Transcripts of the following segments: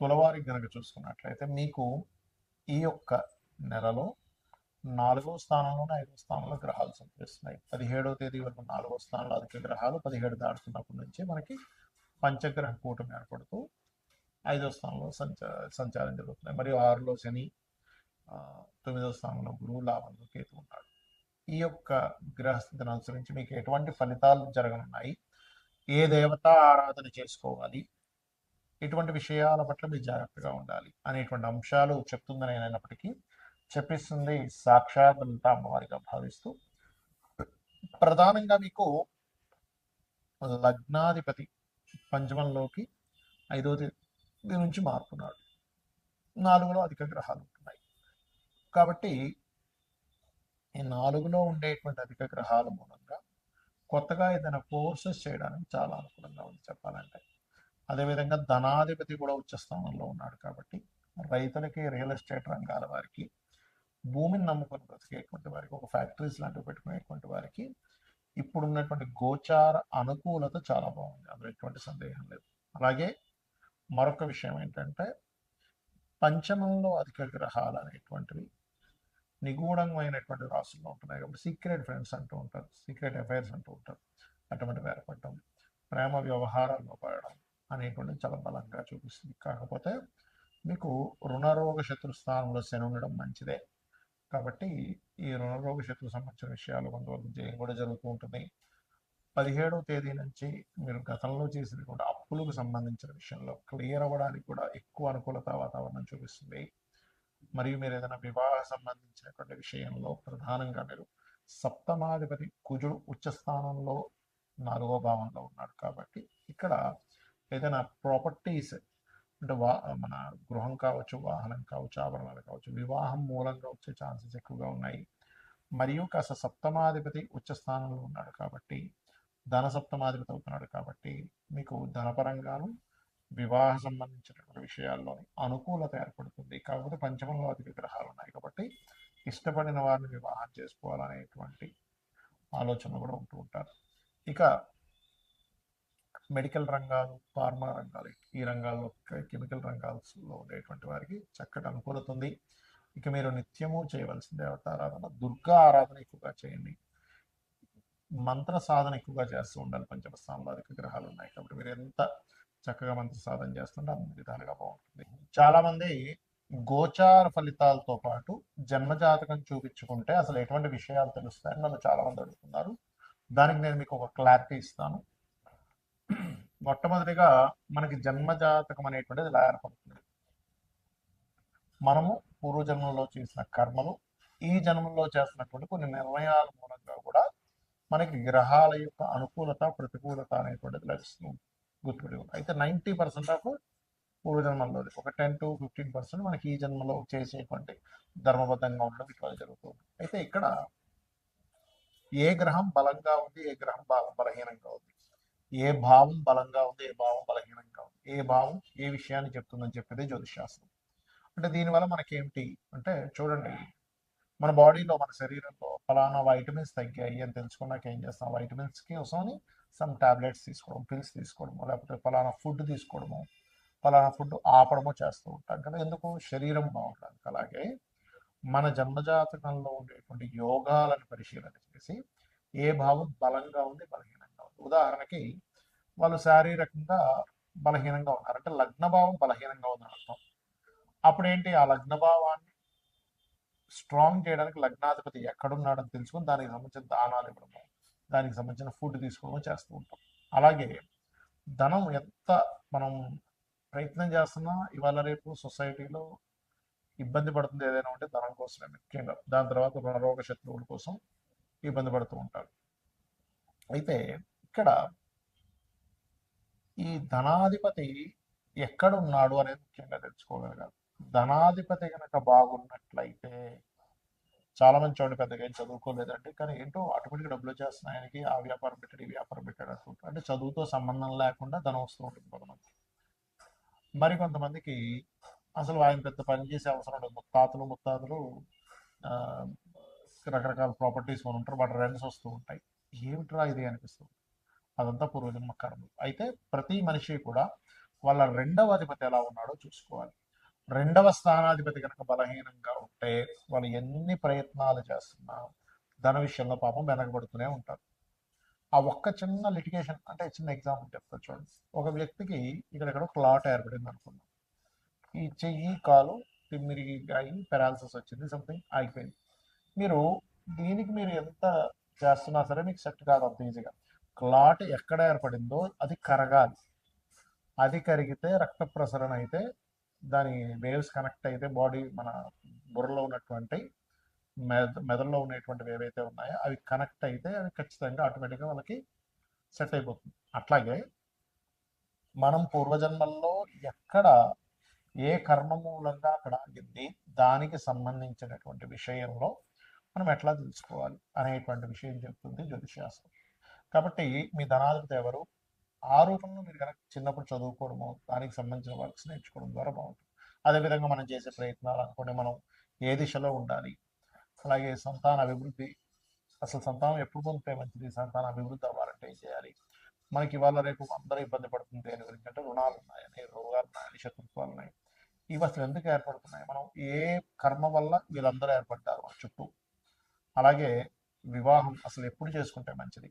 తులవారికి గనక చూసుకున్నట్లయితే మీకు ఈ యొక్క నెలలో నాలుగో స్థానంలోనే ఐదో స్థానంలో గ్రహాలు సంచరిస్తున్నాయి. పదిహేడో తేదీ వరకు నాలుగో స్థానంలో అధిక గ్రహాలు పదిహేడు దాటుతున్నప్పటి నుంచి మనకి పంచగ్రహ కూటమి ఏర్పడుతూ ఐదో స్థానంలో సంచా సంచారం జరుగుతున్నాయి. మరియు ఆరులో శని తొమ్మిదో స్థానంలో గురువు లాభంలో కేతు ఉన్నాడు ఈ యొక్క గ్రహస్థితిని అనుసరించి మీకు ఎటువంటి ఫలితాలు జరగనున్నాయి? ఏ దేవత ఆరాధన చేసుకోవాలి? ఇటువంటి విషయాల పట్ల మీరు జాగ్రత్తగా ఉండాలి అనేటువంటి అంశాలు చెప్తుందని అయినప్పటికీ చెప్పిస్తుంది సాక్షాత్ అమ్మవారిగా భావిస్తూ. ప్రధానంగా మీకు లగ్నాధిపతి పంచమంలోకి ఐదో తేదీ నుంచి మారుతున్నాడు. నాలుగులో అధిక గ్రహాలు ఉంటున్నాయి. కాబట్టి ఈ నాలుగులో ఉండేటువంటి అధిక గ్రహాల మూలంగా కొత్తగా ఏదైనా కోర్సెస్ చేయడానికి చాలా అనుకూలంగా ఉంది చెప్పాలంటే. అదేవిధంగా ధనాధిపతి కూడా ఉచ్చ స్థానంలో ఉన్నాడు కాబట్టి రైతులకి రియల్ ఎస్టేట్ రంగాల వారికి భూమిని నమ్ముకొని బ్రతికేటువంటి వారికి ఒక ఫ్యాక్టరీస్ లాంటివి పెట్టుకునేటువంటి వారికి ఇప్పుడున్నటువంటి గోచార అనుకూలత చాలా బాగుంది. అందులో ఎటువంటి సందేహం లేదు. అలాగే మరొక విషయం ఏంటంటే పంచమంలో అధిక గ్రహాలు అనేటువంటివి నిగూఢమైనటువంటి రాసుల్లో ఉంటున్నాయి కాబట్టి సీక్రెట్ ఫ్రెండ్స్ అంటూ ఉంటారు సీక్రెట్ అఫైర్స్ అంటూ ఉంటారు. అటువంటి ఏర్పడటం ప్రేమ వ్యవహారాల్లో పడడం అనేటువంటిది చాలా బలంగా చూపిస్తుంది. కాకపోతే మీకు రుణరోగ శత్రు స్థానంలో శని ఉండడం మంచిదే. కాబట్టి ఈ రుణరోగ శత్రు సంబంధించిన విషయాలు కొంతవరకు జయం కూడా జరుగుతూ ఉంటుంది. పదిహేడవ తేదీ నుంచి మీరు గతంలో చేసినటువంటి అప్పులకు సంబంధించిన విషయంలో క్లియర్ అవ్వడానికి కూడా ఎక్కువ అనుకూలత వాతావరణం చూపిస్తుంది. మరియు మీరు ఏదైనా వివాహ సంబంధించినటువంటి విషయంలో ప్రధానంగా మీరు సప్తమాధిపతి కుజుడు ఉచ్చ స్థానంలో నాలుగో భావంలో ఉన్నాడు కాబట్టి ఇక్కడ ఏదైనా ప్రాపర్టీస్ అంటే వా మన గృహం కావచ్చు వాహనం కావచ్చు ఆభరణాలు కావచ్చు వివాహం మూలంగా వచ్చే ఛాన్సెస్ ఎక్కువగా ఉన్నాయి. మరియు కాస్త సప్తమాధిపతి ఉచ్చ స్థానంలో ఉన్నాడు కాబట్టి ధన సప్తమాధిపతి అవుతున్నాడు కాబట్టి మీకు ధనపరంగాను వివాహ సంబంధించినటువంటి విషయాల్లోని అనుకూలత ఏర్పడుతుంది. కాకపోతే పంచమంలో అధిక గ్రహాలు ఉన్నాయి కాబట్టి ఇష్టపడిన వారిని వివాహం చేసుకోవాలనేటువంటి ఆలోచన కూడా ఉంటూ ఉంటారు. ఇక మెడికల్ రంగాలు ఫార్మా రంగాలు ఈ రంగాల్లో కెమికల్ రంగాల్లో ఉండేటువంటి వారికి చక్కటి అనుకూలత ఉంది. ఇక మీరు నిత్యము చేయవలసిన దేవతారాధన దుర్గా ఆరాధన ఎక్కువగా చేయండి. మంత్ర సాధన ఎక్కువగా చేస్తూ ఉండాలి. పంచమ స్థానంలో అధిక గ్రహాలు ఉన్నాయి కాబట్టి మీరు ఎంత చక్కగా మంత్ర సాధన చేస్తుంటే అన్ని విధాలుగా బాగుంటుంది. చాలా మంది గోచార ఫలితాలతో పాటు జన్మజాతకం చూపించుకుంటే అసలు ఎటువంటి విషయాలు తెలుస్తాయని నన్ను చాలా మంది అడుగుతున్నారు. దానికి నేను మీకు ఒక క్లారిటీ ఇస్తాను. మొట్టమొదటిగా మనకి జన్మజాతకం అనేటువంటిది ఇలా ఏర్పడుతుంది. మనము పూర్వజన్మలో చేసిన కర్మలు ఈ జన్మలో చేస్తున్నటువంటి కొన్ని నిర్ణయాల మూలంగా కూడా మనకి గ్రహాల యొక్క అనుకూలత ప్రతికూలత అనేటువంటిది లభిస్తుంది. గుర్తుపెట్టుకోండి అయితే నైంటీ పర్సెంట్ ఆఫ్ పూర్వజన్మల్లో ఒక టెన్ టు ఫిఫ్టీన్ పర్సెంట్ మనకి ఈ జన్మలో చేసేటువంటి ధర్మబద్ధంగా ఉండడం ఇట్లా జరుగుతుంది. అయితే ఇక్కడ ఏ గ్రహం బలంగా ఉంది ఏ గ్రహం బలహీనంగా ఉంది? ఏ భావం బలంగా ఉంది ఏ భావం బలహీనంగా ఉంది ఏ భావం ఏ విషయాన్ని చెప్తుందని చెప్పేది జ్యోతిశాస్త్రం అంటే దీనివల్ల మనకేమిటి అంటే చూడండి మన బాడీలో మన శరీరంలో ఫలానా వైటమిన్స్ తగ్గాయి అని తెలుసుకున్నాక ఏం చేస్తాం? వైటమిన్స్ కోసం సమ్ టాబ్లెట్స్ తీసుకోవడం పిల్స్ తీసుకోవడము లేకపోతే ఫలానా ఫుడ్ తీసుకోవడము ఫలానా ఫుడ్ ఆపడము చేస్తూ ఉంటాం కదా. ఎందుకు? శరీరం బాగుండడానికి. అలాగే మన జన్మజాతకంలో ఉండేటువంటి యోగాలను పరిశీలన చేసి ఏ భావం బలంగా ఉంది బలహీన ఉదాహరణకి వాళ్ళు శారీరకంగా బలహీనంగా ఉన్నారు. అంటే లగ్న భావం బలహీనంగా ఉందని అర్థం. అప్పుడు ఏంటి ఆ లగ్న భావాన్ని స్ట్రాంగ్ చేయడానికి లగ్నాధిపతి ఎక్కడున్నాడని తెలుసుకొని దానికి సంబంధించిన దానాలు ఇవ్వడము దానికి సంబంధించిన ఫుడ్ తీసుకోవడం చేస్తూ ఉంటాం. అలాగే ధనం ఎంత మనం ప్రయత్నం చేస్తున్నా ఇవాళ రేపు సొసైటీలో ఇబ్బంది పడుతుంది ఏదైనా ఉంటే ధనం కోసమే ముఖ్యంగా. దాని తర్వాత రుణరోగ శత్రువుల కోసం ఇబ్బంది పడుతూ ఉంటారు. అయితే ఇక్కడ ఈ ధనాధిపతి ఎక్కడ ఉన్నాడు అనేది ముఖ్యంగా తెలుసుకోగలగాలి ధనాధిపతి కనుక బాగున్నట్లయితే చాలా మంది చూడండి పెద్దగా ఏం చదువుకోలేదండి. కానీ ఏంటో ఆటోమేటిక్గా డబ్బులు వచ్చేస్తున్నాయి. ఆయనకి ఆ వ్యాపారం పెట్టాడు ఈ వ్యాపారం పెట్టాడు అనుకుంటారు అంటే చదువుతో సంబంధం లేకుండా ధనం వస్తూ ఉంటుంది కొంతమంది మరి కొంతమందికి అసలు ఆయన పెద్ద పని చేసే అవసరం ఉండదు. ముత్తాతలు ముత్తాతలు రకరకాల ప్రాపర్టీస్ కొని ఉంటారు వాటి రెంట్స్ వస్తూ ఉంటాయి. ఏమిట్రా ఇది అనిపిస్తుంది? అదంతా పూర్వజన్మ కర్మలు అయితే ప్రతి మనిషి కూడా వాళ్ళ రెండవ అధిపతి ఎలా ఉన్నాడో చూసుకోవాలి. రెండవ స్థానాధిపతి కనుక బలహీనంగా ఉంటే వాళ్ళు ఎన్ని ప్రయత్నాలు చేస్తున్నా ధన విషయంలో పాపం వెనకబడుతూనే ఉంటారు. ఆ ఒక్క చిన్న లిటిగేషన్ అంటే చిన్న ఎగ్జాంపుల్ చెప్తా చూడండి. ఒక వ్యక్తికి ఇక్కడ క్లాట్ ఏర్పడింది అనుకున్నాం ఈ చెయ్యి కాలు తిమ్మిరిగి అయి పెరాలసిస్ వచ్చింది సంథింగ్ అయిపోయింది మీరు దీనికి మీరు ఎంత చేస్తున్నా సరే మీకు సెట్ కాదు అంత ఈజీగా క్లాట్ ఎక్కడ ఏర్పడిందో అది కరగాలి. అది కరిగితే రక్త ప్రసరణ అయితే దాని వేవ్స్ కనెక్ట్ అయితే బాడీ మన బుర్రలో ఉన్నటువంటి మెద మెదడులో ఉన్నటువంటివి ఏవైతే ఉన్నాయో అవి కనెక్ట్ అయితే అవి ఖచ్చితంగా ఆటోమేటిక్గా వాళ్ళకి సెట్ అయిపోతుంది. అట్లాగే మనం పూర్వజన్మల్లో ఎక్కడ ఏ కర్మ మూలంగా అక్కడ ఆగింది దానికి సంబంధించినటువంటి విషయంలో మనం ఎట్లా తెలుసుకోవాలి అనేటువంటి విషయం చెప్తుంది జ్యోతిశాస్త్రం కాబట్టి మీ ధనాధిపతి ఎవరు? ఆ రూపంలో మీరు కనుక చిన్నప్పుడు చదువుకోవడము దానికి సంబంధించిన వర్క్స్ నేర్చుకోవడం ద్వారా బాగుంటుంది. అదేవిధంగా మనం చేసే ప్రయత్నాలు అనుకోండి మనం ఏ దిశలో ఉండాలి? అలాగే సంతాన అభివృద్ధి అసలు సంతానం ఎప్పుడు పొందితే మంచిది? సంతాన అభివృద్ధి అవ్వాలంటే ఏం చేయాలి? మనకి ఇవాళ రేపు అందరూ ఇబ్బంది పడుతుంది దేని గురించి అంటే రుణాలు ఉన్నాయని రోగాలు ఉన్నాయని శత్రుత్వాలు ఉన్నాయి ఇవి అసలు ఎందుకు ఏర్పడుతున్నాయి? మనం ఏ కర్మ వల్ల వీళ్ళందరూ ఏర్పడ్డారు? మన చుట్టూ. అలాగే వివాహం అసలు ఎప్పుడు చేసుకుంటే మంచిది?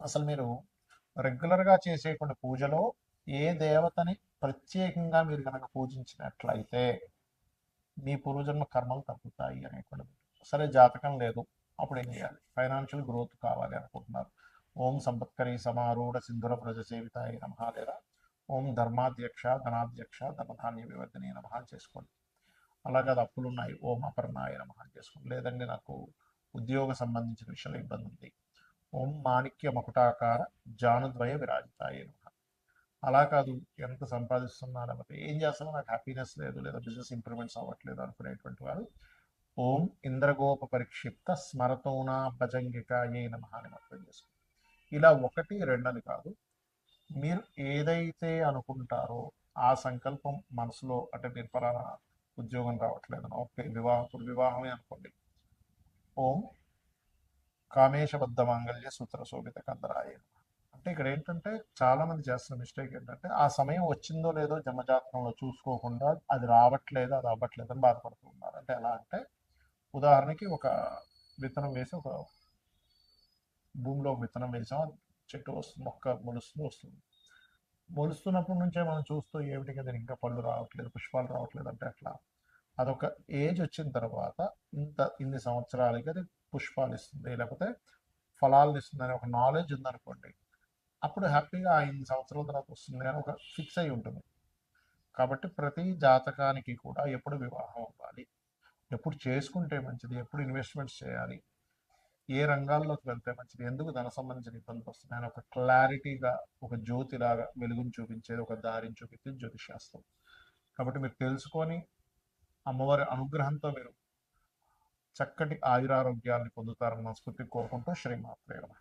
అసలు మీరు రెగ్యులర్గా చేసేటువంటి పూజలో ఏ దేవతని ప్రత్యేకంగా మీరు కనుక పూజించినట్లయితే మీ పూర్వజన్మ కర్మలు తగ్గుతాయి అనేటువంటిది. సరే జాతకం లేదు. అప్పుడు ఏం చేయాలి? ఫైనాన్షియల్ గ్రోత్ కావాలి అనుకుంటున్నారు. ఓం సంపత్కరి సమారూఢ సింధుర ప్రజ సేవితాయి నమ లేదా ఓం ధర్మాధ్యక్ష ధనాధ్యక్ష ధనధాన్య వివర్ధని నమ చేసుకోండి. అలాగే అది అప్పులు ఉన్నాయి. ఓం అపర్ణాయ నమ చేసుకోండి. లేదండి నాకు ఉద్యోగ సంబంధించిన విషయంలో ఇబ్బంది ఉంది. ఓం మాణిక్య మకుటాకార జానుద్వయ విరాజితాయ అలా కాదు ఎంత సంపాదిస్తున్నాను అంటే ఏం చేస్తానో నాకు హ్యాపీనెస్ లేదు లేదా బిజినెస్ ఇంప్రూవ్మెంట్స్ అవ్వట్లేదు అనుకునేటువంటి వారు. ఓం ఇంద్రగోప పరిక్షిప్త స్మరతోనా భజంగిక ఏ నమ అని మాత్రం చేసుకోండి ఇలా ఒకటి రెండని కాదు. మీరు ఏదైతే అనుకుంటారో ఆ సంకల్పం మనసులో అంటే మీరు పలానా ఉద్యోగం రావట్లేదు. ఓకే వివాహం వివాహమే అనుకోండి. ఓం కామేశబద్ధ మాంగళ్య సూత్ర శోభిత కందరాయ అంటే ఇక్కడ ఏంటంటే చాలా మంది చేస్తున్న మిస్టేక్ ఏంటంటే ఆ సమయం వచ్చిందో లేదో జన్మజాతకంలో చూసుకోకుండా అది రావట్లేదు అది అవ్వట్లేదు అని బాధపడుతూ ఉన్నారు. అంటే ఎలా అంటే ఉదాహరణకి ఒక విత్తనం వేసి ఒక భూమిలో ఒక విత్తనం వేసాం చెట్టు వస్తుంది మొక్క మొలుస్తుంది వస్తుంది. మొలుస్తున్నప్పటి నుంచే మనం చూస్తూ ఏమిటి కదా ఇంకా పళ్ళు రావట్లేదు పుష్పాలు రావట్లేదు అంటే అట్లా. అదొక ఏజ్ వచ్చిన తర్వాత ఇంత ఇన్ని సంవత్సరాలకి అది పుష్పాలు ఇస్తుంది. లేకపోతే ఫలాలు ఇస్తుంది ఒక నాలెడ్జ్ ఉందనుకోండి అప్పుడు హ్యాపీగా ఆ ఇన్ని సంవత్సరాల తర్వాత వస్తుంది అని ఒక ఫిక్స్ అయి ఉంటుంది. కాబట్టి ప్రతి జాతకానికి కూడా ఎప్పుడు వివాహం అవ్వాలి ఎప్పుడు చేసుకుంటే మంచిది ఎప్పుడు ఇన్వెస్ట్మెంట్స్ చేయాలి ఏ రంగాల్లోకి వెళ్తే మంచిది ఎందుకు ధన సంబంధించిన ఇబ్బందులు వస్తున్నాయని ఒక క్లారిటీగా ఒక జ్యోతిలాగా వెలుగుని చూపించేది ఒక దారిని చూపించేది జ్యోతిశాస్త్రం కాబట్టి మీరు తెలుసుకొని అమ్మవారి అనుగ్రహంతో మీరు చక్కటి ఆయురారోగ్యాన్ని పొందుతారని మనస్ఫూర్తి కోరుకుంటూ శ్రీమాత్రే నమః.